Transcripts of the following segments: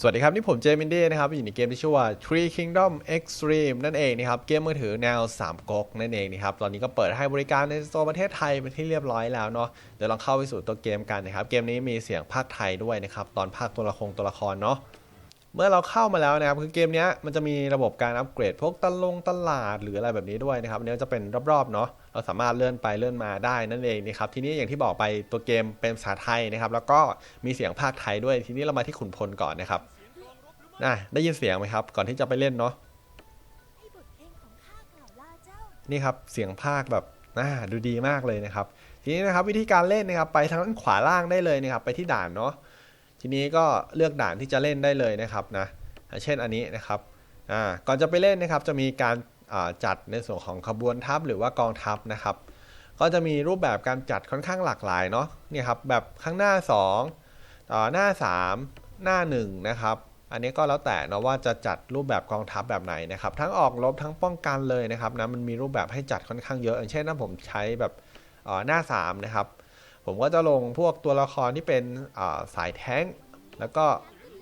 สวัสดีครับ นี่ผมเจมินเด้นะครับ อยู่ในเกมที่ชื่อว่า Tree Kingdom Extreme นั่นเองนะครับ เกมมือถือแนว 3ก๊กนั่นเองนะครับ ตอนนี้ก็เปิดให้บริการในโซนประเทศไทยเป็นที่เรียบร้อยแล้วเนาะ เดี๋ยวลองเข้าไปสู่ตัวเกมกันนะครับ เกมนี้มีเสียงภาคไทยด้วยนะครับ ตอนภาคตัวละครตัวละครเนาะ เมื่อเราเข้ามาแล้วนะครับ คือเกมนี้มันจะมีระบบการอัปเกรดพวกตลงตลาดหรืออะไรแบบนี้ด้วยนะครับอันนี้จะเป็นรอบๆเนาะ เราสามารถเลื่อนไปเลื่อนมาได้นั่นเองนะครับทีนี้อย่างที่บอกไปตัวเกมเป็นภาษาไทยนะครับ แล้วก็มีเสียงภาคไทยด้วยทีนี้เรามาที่ขุนพลก่อนนะครับน่ะได้ยินเสียงไหมครับ ก่อนที่จะไปเล่นเนาะนี่ครับเสียงภาคแบบน่าดูดีมากเลยนะครับ ทีนี้นะครับวิธีการเล่นนะครับ ไปทางด้านขวาล่างได้เลยนะครับ ไปที่ด่านเนาะทีนี้ก็เลือกด่านที่จะเล่นได้เลยนะครับนะเช่นอันนี้นะครับอ่าก่อนจะไปเล่นนะครับจะมีการ จัดในส่วนของขบวนทัพหรือว่ากองทัพนะครับ ก็จะมีรูปแบบการจัดค่อนข้างหลากหลายเนาะเนี่ยครับแบบข้างหน้า2ต่อหน้า 3 หน้า1นะครับอันนี้ก็แล้วแต่เนาะว่าจะจัดรูปแบบกองทัพแบบไหนนะครับ ทั้งออกรบทั้งป้องกันเลยนะครับนะมันมีรูปแบบให้จัดค่อนข้างเยอะอย่างเช่นถ้าผมใช้แบบหน้า3นะครับผมก็จะลงพวกตัวละครที่เป็นสายแท้ง แล้วก็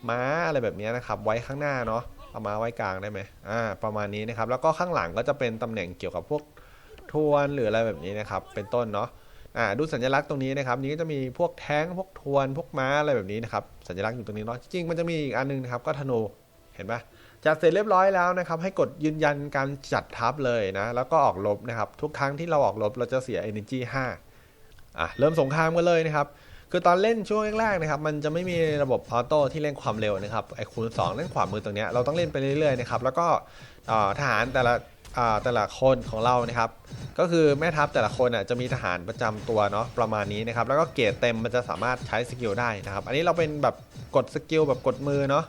ม้าอะไรแบบนี้นะครับ ไว้ข้างหน้าเนาะ เอามาไว้กลางได้ไหมอ่า ประมาณนี้นะครับ แล้วก็ข้างหลังก็จะเป็นตำแหน่งเกี่ยวกับพวกทวนหรืออะไรแบบนี้นะครับ เป็นต้นเนาะ อ่า ดูสัญลักษณ์ตรงนี้นะครับ นี้ก็จะมีพวกแท้ง พวกทวน พวกม้าอะไรแบบนี้นะครับ สัญลักษณ์อยู่ตรงนี้เนาะ จริงๆมันจะมีอีกอันนึงนะครับ ก็ธนู เห็นปะจัดเสร็จเรียบร้อยแล้วนะครับ ให้กดยืนยันการจัดทัพเลยนะ แล้วก็ออกรบนะครับ ทุกครั้งที่เราออกรบเราจะเสีย energy 5อะ เริ่มสงครามกันเลยนะครับ คือตอนเล่นช่วงแรกๆนะครับมันจะไม่มีระบบออโต้ที่เล่นความเร็วนะครับไอ้คูณ2เล่นขวามือตรงนี้เราต้องเล่นไปเรื่อยๆนะครับแล้วก็ทหารแต่ละแต่ละคนของเรานะครับ ก็คือแม่ทัพแต่ละคนอะจะมีทหารประจำตัวเนาะประมาณนี้นะครับแล้วก็เกรดเต็มมันจะสามารถใช้สกิลได้นะครับ อันนี้เราเป็นแบบกดสกิลแบบกดมือเนาะ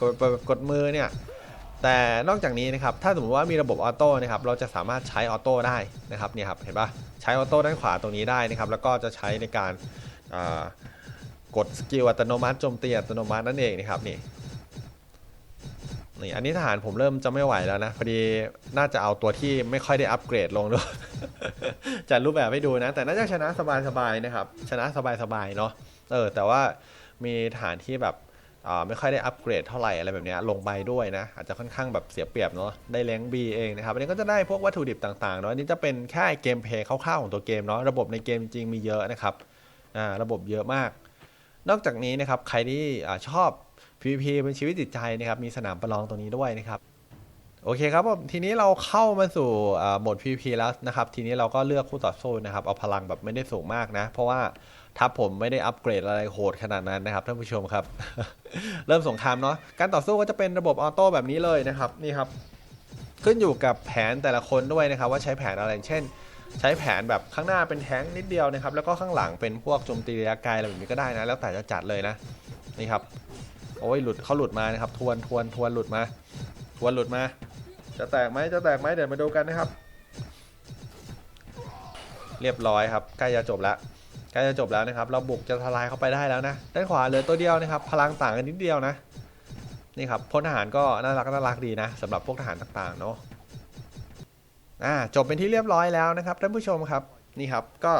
กดแบบกดมือเนี่ยแต่นอกจากนี้นะครับถ้าสมมติว่ามีระบบออโต้นะครับเราจะสามารถใช้ออโต้ได้นะครับเนี่ยครับเห็นปะใช้ออโต้ด้านขวาตรงนี้ได้นะครับแล้วก็จะใช้ในการ กดสกิลอัตโนมัติโจมตีอัตโนมัตินั่นเองนะครับนี่นี่อันนี้ทหารผมเริ่มจะไม่ไหวแล้วนะ พอดีน่าจะเอาตัวที่ไม่ค่อยได้อัปเกรดลงด้วยจัดรูปแบบให้ดูนะ แต่น่าจะชนะสบายๆนะครับ ชนะสบายๆเนาะเออแต่ว่ามีทหารที่แบบไม่ค่อยได้อัปเกรดเท่าไหร่อะไรแบบนี้ลงไปด้วยนะ อาจจะค่อนข้างแบบเสียเปรียบเนาะได้แรงบีเองนะครับอันนี้ก็จะได้พวกวัตถุดิบต่างๆเนาะอันนี้จะเป็นแค่เกมเพลย์คร่าวๆของตัวเกมเนาะระบบในเกมจริงมีเยอะนะครับ ระบบเยอะมาก นอกจากนี้นะครับใครที่อชอบ PVP เป็นชีวิตจิตใจนะครับมีสนามประลองตรงนี้ด้วยนะครับโอเคครับผมทีนี้เราเข้ามาสู่โหมด PVP แล้วนะครับ ทีนี้เราก็เลือกคู่ต่อสู้นะครับ เอาพลังแบบไม่ได้สูงมากนะ เพราะว่าทัพผมไม่ได้อัปเกรดอะไรโหดขนาดนั้นนะครับท่านผู้ชมครับ เริ่มสงครามเนาะการต่อสู้ก็จะเป็นระบบออโต้แบบนี้เลยนะครับนี่ครับ ขึ้นอยู่กับแผนแต่ละคนด้วยนะครับ ว่าใช้แผนอะไรเช่น ใช้แผนแบบข้างหน้าเป็นแท้งนิดเดียวนะครับ แล้วก็ข้างหลังเป็นพวกโจมตีระยะไกลอะไรแบบนี้ก็ได้นะ แล้วแต่จะจัดเลยนะ นี่ครับ โอ้ยหลุดเขาหลุดมานะครับ ทวนทวนทวนหลุดมา ทวนหลุดมา จะแตกไหมจะแตกไหมเดี๋ยวมาดูกันนะครับ เรียบร้อยครับ ใกล้จะจบแล้วใกล้จะจบแล้วนะครับ เราบุกจะทลายเข้าไปได้แล้วนะ ด้านขวาเหลือตัวเดียวนะครับ พลังต่างกันนิดเดียวนะ นี่ครับพลทหารก็น่ารักน่ารักดีนะสำหรับพวกทหารต่างๆเนาะ อ่าจบเป็นที่เรียบร้อยแล้วนะครับท่านผู้ชมครับนี่ครับก็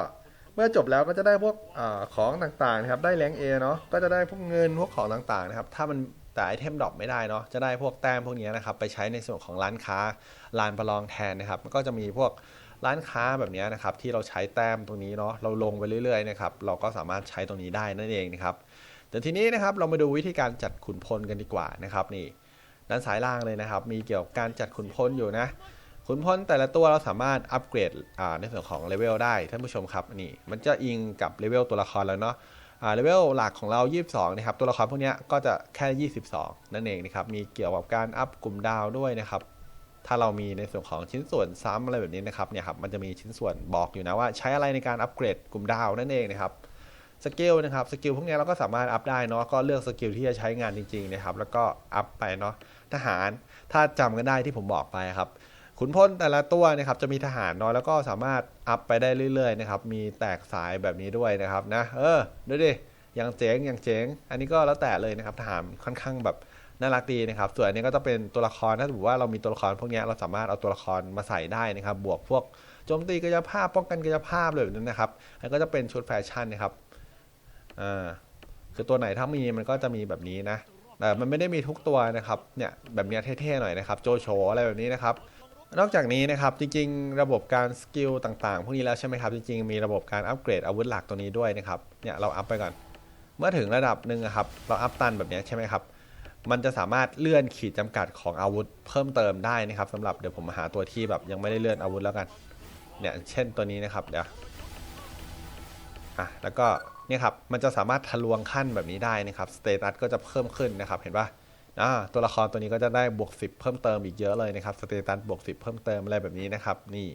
เมื่อจบแล้วก็จะได้พวกอของต่างๆนะครับได้แรงเอเนาะก็จะได้พวกเงินพวกของต่างๆนะครับถ้ามันแต่ไอเทมดรอปไม่ได้เนาะจะได้พวกแต้มพวกนี้นะครับไปใช้ในส่วนของร้านค้าลานประลองแทนนะครับมันก็จะมีพวกร้านค้าแบบนี้นะครับที่เราใช้แต้มตรงนี้เนาะเราลงไปเรื่อยๆนะครับเราก็สามารถใช้ตรงนี้ได้นั่นเองนะครับแต่ทีนี้นะครับเรามาดูวิธีการจัดขุนพลกันดีกว่านะครับนี่ด้านซ้ายล่างเลยนะครับ มีเกี่ยวกับการจัดขุนพลอยู่นะ ขุนพลแต่ละตัวเราสามารถอัปเกรดในส่วนของเลเวลได้ท่านผู้ชมครับนี่มันจะอิงกับเลเวลตัวละครแล้วเนาะเลเวลหลักของเรา 22 นะครับ ตัวละครพวกนี้ก็จะแค่ 22 นั่นเองนะครับ มีเกี่ยวกับการอัพกลุ่มดาวด้วยนะครับ ถ้าเรามีในส่วนของชิ้นส่วนซ้ำอะไรแบบนี้นะครับ เนี่ยครับ มันจะมีชิ้นส่วนบอกอยู่นะว่าใช้อะไรในการอัปเกรดกลุ่มดาวนั่นเองนะครับ สกิลนะครับ สกิลพวกนี้เราก็สามารถอัพได้เนาะ ก็เลือกสกิลที่จะใช้งานจริงๆนะครับ แล้วก็อัพไปเนาะ ทหาร ถ้าจำกันได้ที่ผมบอกไปครับ ขุนพลแต่ละตัวนะครับจะมีทหารน้อยแล้วก็สามารถอัพไปได้เรื่อยๆนะครับมีแตกสายแบบนี้ด้วยนะครับนะเออดูดิอย่างเจ๋งอย่างเจ๋ง อันนี้ก็แล้วแต่เลยนะครับทหารค่อนข้างแบบน่ารักดีนะครับ ส่วนอันนี้ก็จะเป็นตัวละครถ้าสมมติว่าเรามีตัวละครพวกนี้เราสามารถเอาตัวละครมาใส่ได้นะครับ บวกพวกโจมตีกายภาพป้องกันกายภาพเลยแบบนั้นนะครับอันก็จะเป็นชุดแฟชั่นนะครับอ่าคือตัวไหนถ้ามีมันก็จะมีแบบนี้นะแต่มันไม่ได้มีทุกตัวนะครับเนี่ยแบบนี้เท่ๆหน่อยนะครับ โจโฉอะไรแบบนี้นะครับ นอกจากนี้นะครับจริงๆ ระบบการสกิลต่างๆ พวกนี้แล้วใช่ไหมครับ จริงๆ มีระบบการอัปเกรดอาวุธหลักตัวนี้ด้วยนะครับเนี่ยเราอัพไปก่อน เมื่อถึงระดับหนึ่งอะครับเราอัพตันแบบนี้ใช่ไหมครับมันจะสามารถเลื่อนขีดจำกัดของอาวุธเพิ่มเติมได้นะครับสำหรับเดี๋ยวผมหาตัวที่แบบยังไม่ได้เลื่อนอาวุธแล้วกันเนี่ยเช่นตัวนี้นะครับเดี๋ยวอะแล้วก็เนี่ยครับมันจะสามารถทะลวงขั้นแบบนี้ได้นะครับสเตตัสก็จะเพิ่มขึ้นนะครับเห็นปะอ่า ตัวละครตัวนี้ก็จะได้บวก 10 เพิ่มเติมอีกเยอะเลยนะครับสเตตัสบวก 10 เพิ่มเติมอะไรแบบนี้นะครับ นี่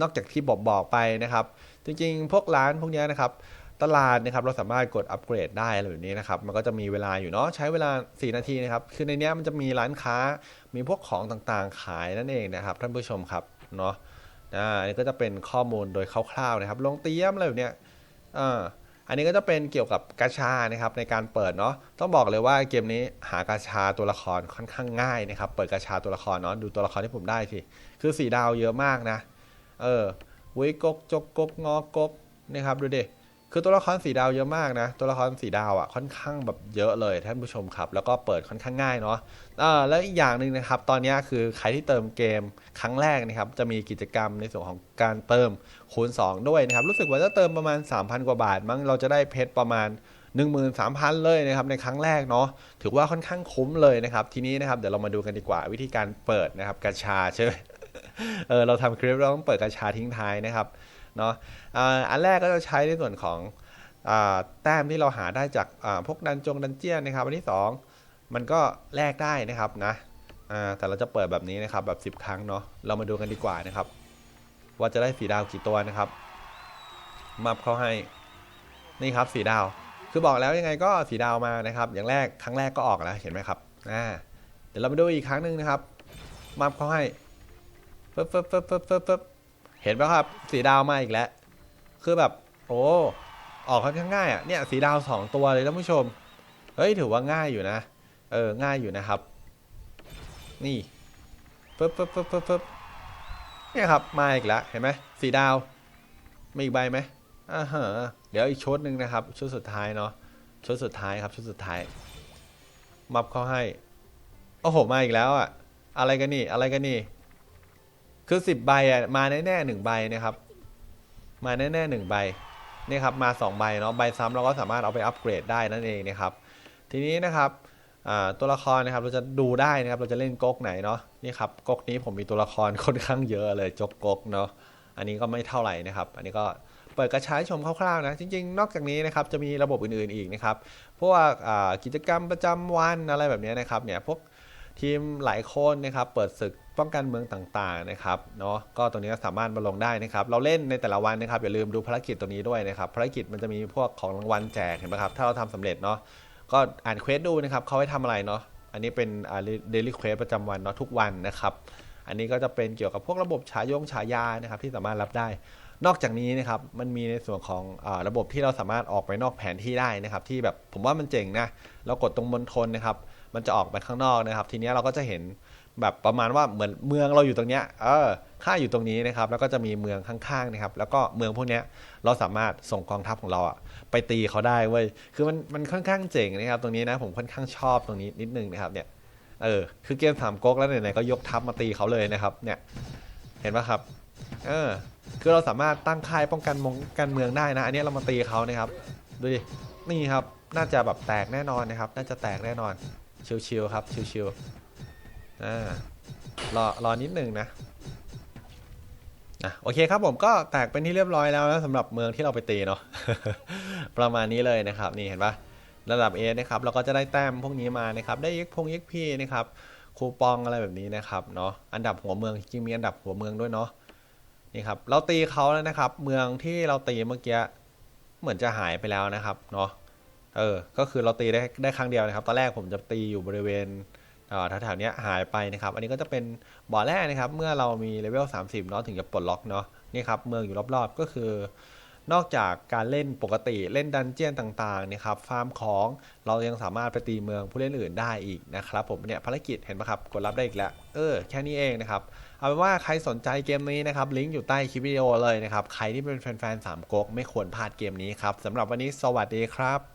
นอกจากที่บอกบอกไปนะครับ จริงๆ พวกร้านพวกเนี้ยนะครับ ตลาดนะครับเราสามารถกดอัปเกรดได้อะไรแบบนี้นะครับ มันก็จะมีเวลาอยู่เนาะใช้เวลา 4 นาทีนะครับ คือในเนี้ยมันจะมีร้านค้ามีพวกของต่างๆ ขายนั่นเองนะครับ ท่านผู้ชมครับเนาะอ่าอันนี้ก็จะเป็นข้อมูลโดยคร่าวๆนะครับลงเตรียมอะไรแบบเนี้ยอ่า อันนี้ก็จะเป็นเกี่ยวกับกาชานะครับในการเปิดเนาะต้องบอกเลยว่าเกมนี้หากาชาตัวละครค่อนข้างง่ายนะครับ เปิดกาชาตัวละครเนาะดูตัวละครที่ผมได้สิคือสีดาวเยอะมากนะ เออวิกกจกกกงอกกนะครับดูดิ คือตัวละครสีดาวเยอะมากนะ ตัวละครสีดาวอะค่อนข้างแบบเยอะเลยท่านผู้ชมครับ แล้วก็เปิดค่อนข้างง่ายเนาะอ่าแล้วอีกอย่างหนึ่งนะครับ ตอนนี้คือใครที่เติมเกมครั้งแรกนะครับ จะมีกิจกรรมในส่วนของการเติมคูณ 2 ด้วยนะครับ รู้สึกว่าจะเติมประมาณ 3,000 กว่าบาท มั้งเราจะได้เพชรประมาณ13,000 เลยนะครับในครั้งแรกเนาะถือว่าค่อนข้างคุ้มเลยนะครับทีนี้นะครับเดี๋ยวเรามาดูกันดีกว่าวิธีการเปิดนะครับกาชาใช่ไหมเออเราทำคลิปเราต้องเปิดกาชาทิ้งท้ายนะครับ เนาะอันแรกก็จะใช้ในส่วนของอแต้มที่เราหาได้จากพวกดันจงดันเจียนนะครับ อันที่ 2 มันก็แลกได้นะครับนะแต่เราจะเปิดแบบนี้นะครับแบบ 10 ครั้งเนาะเรามาดูกันดีกว่านะครับ ว่าจะได้สีดาวกี่ตัวนะครับมับเขาให้นี่ครับสีดาว คือบอกแล้วยังไงก็สีดาวมานะครับ อย่างแรกครั้งแรกก็ออกแล้วเห็นไหมครับอ่าเดี๋ยวเรามาดูอีกครั้งหนึ่งนะครับมับเขาให้ปึ๊บปึ๊บปึ๊บปึ๊บปึ๊บ เห็นไหมครับ สีดาวมาอีกแล้ว คือแบบ โอ้ออกค่อนข้างง่ายอะเนี่ยสีดาวสองตัวเลยท่านผู้ชม เฮ้ยถือว่าง่ายอยู่นะ เออง่ายอยู่นะครับ นี่ปึ๊บปึ๊บปึ๊บปึ๊บปึ๊บเนี่ยครับมาอีกแล้วเห็นไหมสีดาวมีอีกใบไหมอ่าฮะเดี๋ยวอีกชุดหนึ่งนะครับชุดสุดท้ายเนาะชุดสุดท้ายครับชุดสุดท้าย มับเขาให้โอ้โหมาอีกแล้วอะ อะไรกันนี่อะไรกันนี่ คือสิบใบอะมาแน่ๆหนึ่งใบนะครับ มาแน่ๆหนึ่งใบนี่ครับมา 2 ใบเนาะใบซ้ำเราก็สามารถเอาไปอัปเกรดได้นั่นเองนะครับ ทีนี้นะครับตัวละครนะครับเราจะดูได้นะครับเราจะเล่นก๊กไหนเนาะนี่ครับก๊กนี้ผมมีตัวละครค่อนข้างเยอะเลยจกก๊กเนาะอันนี้ก็ไม่เท่าไหร่นะครับ อันนี้ก็เปิดกระช้ายชมคร่าวๆนะจริง ๆ นอกจากนี้นะครับจะมีระบบอื่นๆอีกนะครับพวกกิจกรรมประจำวันอะไรแบบนี้นะครับเนี่ยพวก ทีมหลายคนนะครับเปิดศึกป้องกันเมืองต่างๆนะครับเนาะก็ตรงนี้ก็สามารถมาลงได้นะครับเราเล่นในแต่ละวันนะครับอย่าลืมดูภารกิจตัวนี้ด้วยนะครับภารกิจมันจะมีพวกของรางวัลแจกเห็นไหมครับถ้าเราทำสำเร็จเนาะก็อ่านเควสดูนะครับเขาให้ทำอะไรเนาะอันนี้เป็นเดลี่เควสประจำวันเนาะทุกวันนะครับอันนี้ก็จะเป็นเกี่ยวกับพวกระบบฉายงฉายานะครับที่สามารถรับได้นอกจากนี้นะครับมันมีในส่วนของอระบบที่เราสามารถออกไปนอกแผนที่ได้นะครับ ที่แบบผมว่ามันเจ๋งนะเรากดตรงมณฑลนะครับ มันจะออกไปข้างนอกนะครับ ทีนี้เราก็จะเห็นแบบประมาณว่าเหมือนเมืองเราอยู่ตรงเนี้ยเออข้าอยู่ตรงนี้นะครับ แล้วก็จะมีเมืองข้างๆนะครับ แล้วก็เมืองพวกเนี้ยเราสามารถส่งกองทัพของเราอะไปตีเขาได้เว้ยคือมันมันค่อนข้างเจ๋งนะครับ ตรงนี้นะผมค่อนข้างชอบตรงนี้นิดนึงนะครับเนี่ยเออคือเกมสามก๊กแล้วไหนๆก็ยกทัพมาตีเขาเลยนะครับเนี่ยเห็นปะครับเออคือเราสามารถตั้งค่ายป้องกันมงกันเมืองได้นะ อันนี้เรามาตีเขานะครับดูดินี่ครับน่าจะแบบแตกแน่นอนนะครับ น่าจะแตกแน่นอน ชิวๆครับชิวๆอ่ารอรอนิดหนึ่งนะอะโอเคครับผมก็แตกเป็นที่เรียบร้อยแล้วนะสำหรับเมืองที่เราไปตีเนาะประมาณนี้เลยนะครับ นี่เห็นปะระดับ A นะครับเราก็จะได้แต้มพวกนี้มานะครับ ได้ X พง XP นะครับคูปองอะไรแบบนี้นะครับเนาะอันดับหัวเมืองจริงมีอันดับหัวเมืองด้วยเนาะนี่ครับเราตีเขาแล้วนะครับ เมืองที่เราตีเมื่อกี้เหมือนจะหายไปแล้วนะครับเนาะ เออ ก็คือเราตีได้ได้ครั้งเดียวนะครับ ตอนแรกผมจะตีอยู่บริเวณเแถวๆเนี้ยหายไปนะครับ อันนี้ก็จะเป็นบ่อแรกนะครับ เมื่อเรามีเลเวล 30เนาะถึงจะปลดล็อกเนาะ นี่ครับ เมืองอยู่รอบๆ ก็คือ นอกจากการเล่นปกติเล่นดันเจียนต่างๆนี่ยครับ ฟาร์มของเรายังสามารถไปตีเมืองผู้เล่นอื่นได้อีกนะครับ ผมเนี่ยภารกิจเห็นปะครับ กดรับได้อีกแล้ว เออ แค่นี้เองนะครับ เอาเป็นว่าใครสนใจเกมนี้นะครับ ลิงก์อยู่ใต้คลิปวิดีโอเลยนะครับ ใครที่เป็นแฟนๆสามก๊กไม่ควรพลาดเกมนี้ครับสำหรับวันนี้สวัสดีครับ